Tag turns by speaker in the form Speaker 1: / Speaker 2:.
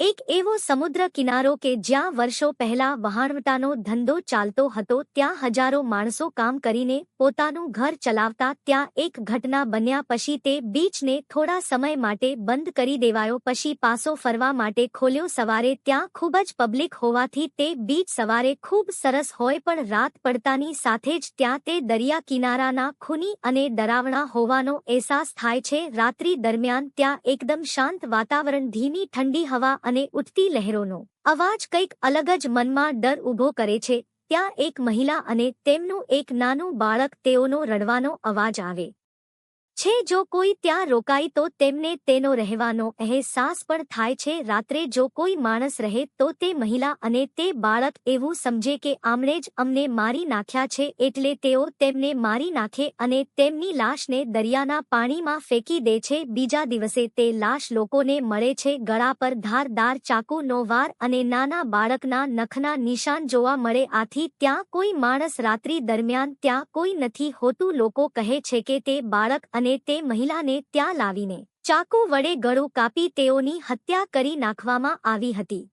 Speaker 1: એક એવો સમુદ્ર કિનારો કે જ્યાં વર્ષો પહેલા વહાણવટાનો ધંધો ચાલતો હતો, ત્યાં હજારો માણસો કામ કરીને પોતાનું ઘર ચલાવતા ત્યાં એક ઘટના બન્યા પછી તે બીચને થોડા સમય માટે બંધ કરી દેવાયો, પછી પાસો ફરવા માટે ખોલ્યો. સવારે ત્યાં ખૂબ જ પબ્લિક હોવાથી તે બીચ સવારે ખૂબ સરસ હોય પણ રાત પડતાની સાથે જ ત્યાં તે દરિયા કિનારાના ખૂની અને ડરાવણા હોવાનો અહેસાસ થાય છે. રાત્રિ દરમિયાન ત્યાં એકદમ શાંત વાતાવરણ, ધીમી ઠંડી હવા અને ઉઠતી લહેરોનો. અવાજ કંઈક અલગ જ મનમાં ડર ઊભો કરે છે. ત્યાં એક મહિલા અને તેમનું એક નાનું બાળક તેઓનો રડવાનો અવાજ આવે. છે જો કોઈ ત્યાં રોકાય તો તેમને તેનો રહેવાનો અહેસાસ પણ થાય છે. રાત્રે જો કોઈ માણસ રહે તો તે મહિલા અને તે બાળક એવું સમજે કે આમણે જ અમને મારી નાખ્યા છે એટલે તેઓ તેમને મારી નાખે અને તેમની લાશને દરિયાના પાણીમાં ફેંકી દે છે. બીજા દિવસે તે લાશ લોકોને મળે છે. ગળા પર ધારદાર ચાકુનો વાર અને નાના બાળકના નખના નિશાન જોવા મળે. આથી ત્યાં કોઈ માણસ રાત્રિ દરમિયાન ત્યાં કોઈ નથી હોતું. લોકો કહે છે કે તે બાળક અને તે મહિલાને ત્યાં લાવીને ચાકુ વડે ગળું કાપી તેઓની હત્યા કરી નાખવામાં આવી હતી.